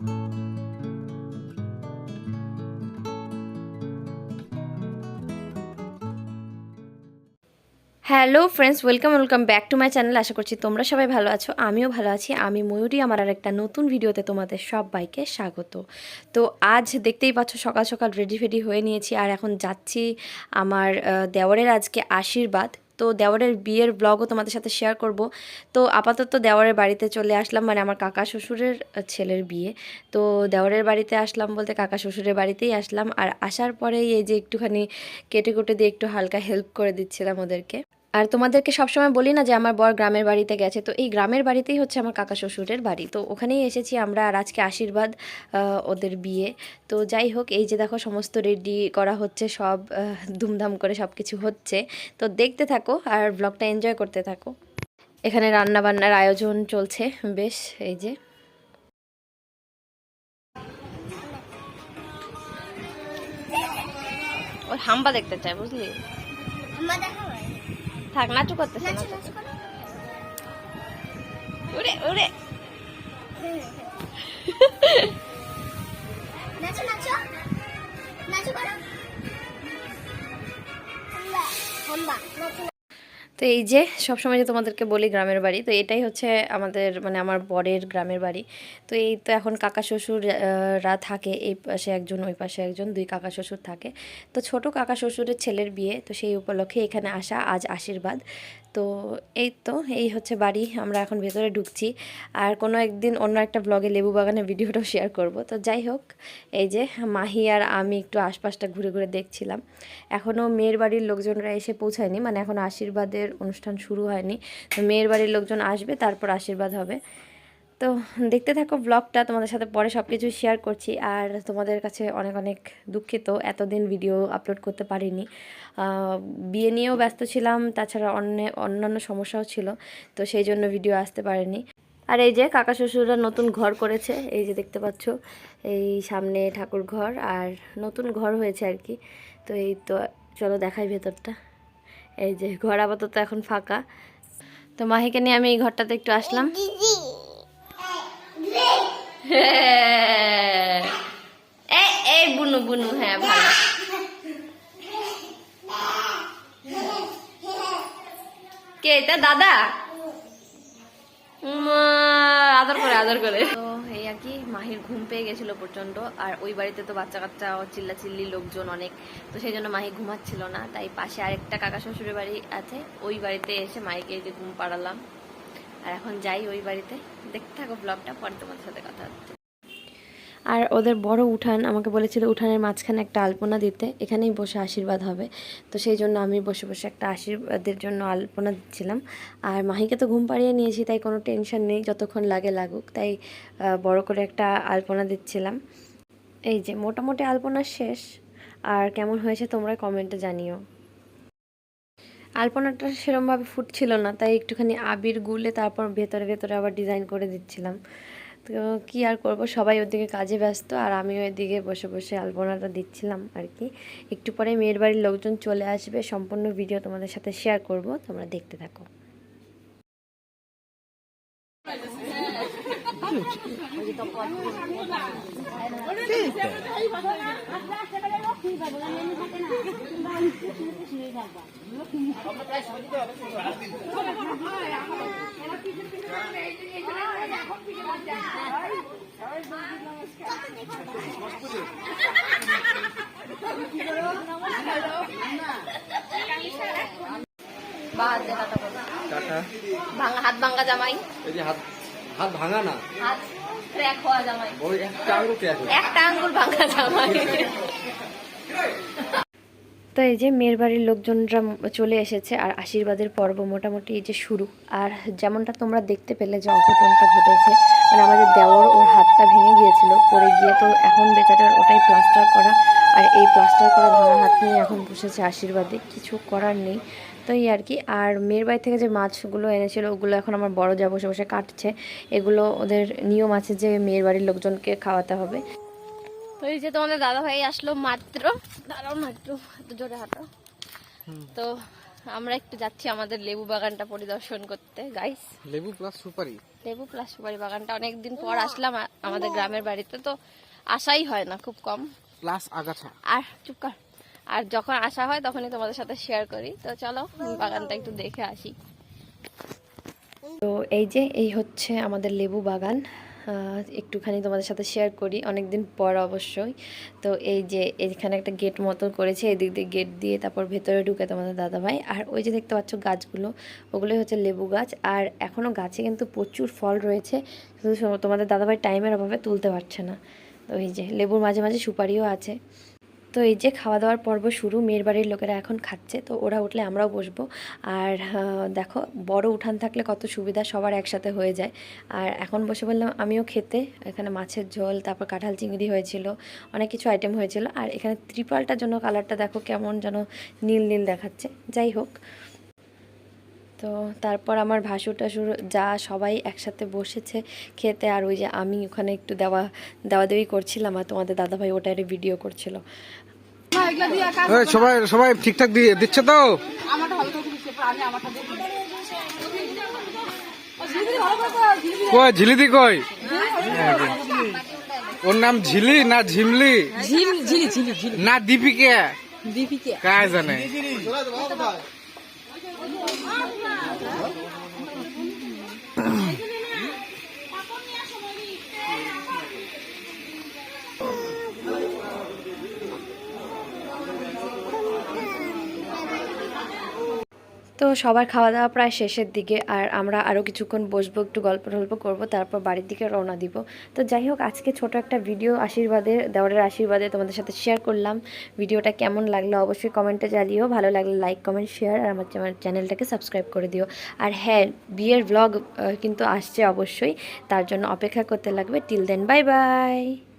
Hello friends, welcome welcome back to my channel. আশা করছি তোমরা সবাই ভালো আছো, আমিও ভালো আছি। আমি ময়ূরী, আমার আর একটা নতুন ভিডিওতে তোমাদের সবাইকে স্বাগত। তো আজ দেখতেই পাচ্ছ সকাল সকাল রেডি ফেডি হয়ে নিয়েছি, আর এখন যাচ্ছি আমার দেওয়ারের আজকে আশীর্বাদ। তো দেওয়ারের বিয়ের ব্লগও তোমাদের সাথে শেয়ার করব। তো আপাতত দেওয়ারের বাড়িতে চলে আসলাম মানে আমার কাকা শ্বশুরের ছেলের বিয়ে। তো দেওয়ারের বাড়িতে আসলাম বলতে কাকা শ্বশুরের বাড়িতেই আসলাম। আর আসার পরেই এই যে একটুখানি কেটে কুটে দিয়ে একটু হালকা হেল্প করে দিচ্ছিলাম ওদেরকে। আর তোমাদেরকে সবসময় বলি না যে আমার বর গ্রামের বাড়িতে গেছে তো এই গ্রামের বাড়িতেই হচ্ছে আমার কাকা শ্বশুরের বাড়ি। তো ওখানেই এসেছি আমরা আর আজকে আশীর্বাদ ওদের বিয়ে। তো যাই হোক এই যে দেখো সমস্ত রেডি করা হচ্ছে সব ধুমধাম করে সব কিছু হচ্ছে। তো দেখতে থাকো আর ব্লগটা এনজয় করতে থাকো। এখানে রান্না বান্নার আয়োজন চলছে বেশ এই যে। ওর হাম্বা দেখতে চাই বুঝলি? দেখা থাক নাচু করতেছে উড়ে উড়ে। নাচো নাচো। নাচো করো। হম্বা হম্বা নাচো তো এই যে সবসময় যে তোমাদেরকে বলি গ্রামের বাড়ি, তো এটাই হচ্ছে আমাদের মানে আমার বরের গ্রামের বাড়ি। তো এই তো এখন কাকা শ্বশুররা থাকে, এই পাশে একজন, ওই পাশে একজন, দুই কাকা শ্বশুর থাকে। তো ছোট কাকা শ্বশুরের ছেলের বিয়ে, তো সেই উপলক্ষে এখানে আসা আজ আশীর্বাদ। তো এই তো, এই হচ্ছে বাড়ি, আমরা এখন ভেতরে ঢুকছি। আর কোনো একদিন অন্য একটা ব্লগে লেবু বাগানের ভিডিওটাও শেয়ার করব। তো যাই হোক, এই যে মাহি আর আমি একটু আশপাশটা ঘুরে ঘুরে দেখছিলাম। এখনও মেয়ের বাড়ির লোকজনরা এসে পৌঁছায়নি মানে এখন আশীর্বাদের অনুষ্ঠান শুরু হয়নি। তো মেয়ের বাড়ির লোকজন আসবে, তারপর আশীর্বাদ হবে। তো দেখতে থাকো ব্লগটা তোমাদের সাথে পরে সব কিছু শেয়ার করছি। আর তোমাদের কাছে অনেক অনেক দুঃখিত, এতদিন ভিডিও আপলোড করতে পারিনি। বিয়ে নিয়েও ব্যস্ত ছিলাম, তাছাড়া অন্য, অন্যান্য সমস্যাও ছিল, তো সেই জন্য ভিডিও আসতে পারেনি। আর এই যে কাকা শ্বশুররা নতুন ঘর করেছে, এই যে দেখতে পাচ্ছ, এই সামনে ঠাকুর ঘর, আর নতুন ঘর হয়েছে আর কি। তো এই তো, চলো দেখাই ভেতরটা। এই যে ঘর আপাতত এখন ফাঁকা। তো মাহিকে নিয়ে আমি এই ঘরটাতে একটু আসলাম। তো এই আর কি, মাহির ঘুম পেয়ে গেছিল প্রচণ্ড আর ওই বাড়িতে তো বাচ্চা কাচ্চা চিল্লা চিল্লি লোকজন অনেক, তো সেই জন্য মাহি ঘুমাচ্ছিল না, তাই পাশে আরেকটা কাকা শ্বশুরের বাড়ি আছে, ওই বাড়িতে এসে মাহিকে যে ঘুম পাড়ালাম। আর এখন যাই ওই বাড়িতে। দেখতে থাকো ব্লগটা পরে তোমাদের সাথে কথা হচ্ছে। আর ওদের বড় উঠান, আমাকে বলেছিল উঠানের মাঝখানে একটা আলপনা দিতে, এখানেই বসে আশীর্বাদ হবে। তো সেই জন্য আমি বসে বসে একটা আশীর্বাদের জন্য আলপনা দিচ্ছিলাম। আর মাহিকে তো ঘুম পাড়িয়ে নিয়েছি, তাই কোনো টেনশন নেই, যতক্ষণ লাগে লাগুক। তাই বড় করে একটা আলপনা দিচ্ছিলাম। এই যে, মোটামুটি আলপনা শেষ। আর কেমন হয়েছে তোমরা কমেন্টে জানিও। আলপনাটা সেরমভাবে ফুটছিল না তাই একটুখানি আবির গুলে তারপর ভেতরে ভেতরে আবার ডিজাইন করে দিচ্ছিলাম তো কি আর করব সবাই ওদিকে কাজে ব্যস্ত আর আমিও ওইদিকে বসে বসে আলপনাটা দিচ্ছিলাম আর কি একটু পরে মেয়ের বাড়ির লোকজন চলে আসবে সম্পূর্ণ ভিডিও তোমাদের সাথে শেয়ার করব তোমরা দেখতে থাকো। টাটা ভাঙা হাত ভাঙা জামাই। এই যে হাত হাত ভাঙা না? হাত ক্র্যাক হওয়া জামাই। ওই একটা আঙুল ক্র্যাক একটা আঙ্গুল ভাঙা জামাই। তো এই যে মেয়ের বাড়ির লোকজনরা চলে এসেছে আর আশীর্বাদের পর্ব মোটামুটি এই যে শুরু। আর যেমনটা তোমরা দেখতে পেলে যে অঘটনটা ঘটেছে মানে আমাদের দেওর ওর হাতটা ভেঙে গিয়েছিল পরে গিয়ে তো এখন বেচারার ওটাই প্লাস্টার করা। আর এই প্লাস্টার করা ভাঙা হাত নিয়ে এখন বসেছে আশীর্বাদে, কিছু করার নেই। তো এই আর কি, আর মেয়ের বাড়ি থেকে যে মাছগুলো এনেছিল, ওগুলো এখন আমার বড় যা বসে বসে কাটছে, এগুলো ওদের নিয়ম আছে যে মেয়ের বাড়ির লোকজনকে খাওয়াতে হবে। তো এই যে তোমাদের দাদা ভাই আসলো মাত্র। দাঁড়াও না একটু জোরে হাঁটো। তো আমরা একটু যাচ্ছি আমাদের লেবু বাগানটা পরিদর্শন করতে গাইস লেবু প্লাস সুপারি। লেবু প্লাস সুপারি বাগানটা অনেকদিন পর আসলাম আমাদের গ্রামের বাড়িতে তো আসাই হয় না খুব কম। প্লাস আগাছা। আর চুপ কর। আর যখন আসা হয় তখনই তোমাদের সাথে শেয়ার করি। তো চলো বাগানটা একটু দেখে আসি। তো এই যে এই হচ্ছে আমাদের লেবু বাগান। একটুখানি তোমাদের সাথে শেয়ার করি। অনেক দিন পর অবশ্যই। তো এই যে এখানে একটা গেট মতো করেছে, এদিক দিয়ে গেট দিয়ে তারপর ভেতরে ঢুকে তোমাদের দাদাভাই। আর ওই যে দেখতে পাচ্ছ গাছগুলো, ওগুলোই হচ্ছে লেবু গাছ। আর এখনও গাছে কিন্তু প্রচুর ফল রয়েছে। শুধু তোমাদের দাদাভাই টাইমের অভাবে তুলতে পারছে না। তো এই যে লেবুর মাঝে মাঝে সুপারিও আছে। তো এই যে খাওয়া দাওয়ার পর্ব শুরু, মেয়ের বাড়ির লোকেরা এখন খাচ্ছে, তো ওরা উঠলে আমরাও বসবো। আর দেখো, বড় উঠান থাকলে কত সুবিধা, সবার একসাথে হয়ে যায়। আর এখন বসে বললাম, আমিও খেতে। এখানে মাছের ঝোল, তারপর কাঁঠাল চিংড়ি হয়েছিল, অনেক কিছু আইটেম হয়েছিল। আর এখানে ত্রিপালটার জন্য কালারটা দেখো কেমন যেন নীল নীল দেখাচ্ছে। যাই হোক তো তারপর আমার ভাসুর টাসুর যা সবাই একসাথে বসেছে খেতে আর ওই যে আমি ওখানে একটু দেওয়া দেওয়া দেওয়ি করছিলাম আর তোমাদের দাদাভাই ওটারই ভিডিও করছিল। সবাই সবাই ঠিকঠাক দিয়ে দিচ্ছে তো? কই ঝিলিদি কই? ওর নাম ঝিলি না ঝিমলি? না দীপিকা? দীপিকা। কায় জানে। 我有二十。তো সবার খাওয়া দাওয়া প্রায় শেষের দিকে আর আমরা আরও কিছুক্ষণ বসবো, একটু গল্প টল্প করব, তারপর বাড়ির দিকে রওনা দিব। তো যাই হোক, আজকে ছোট একটা ভিডিও আশীর্বাদে, দেওয়ারের আশীর্বাদে তোমাদের সাথে শেয়ার করলাম। ভিডিওটা কেমন লাগল অবশ্যই কমেন্টে জানিও। ভালো লাগলে লাইক কমেন্ট শেয়ার আর আমার চ্যানেলটাকে সাবস্ক্রাইব করে দিও। আর হ্যাঁ বিয়ের ব্লগ কিন্তু আসছে অবশ্যই। তার জন্য অপেক্ষা করতে লাগবে। Till then bye bye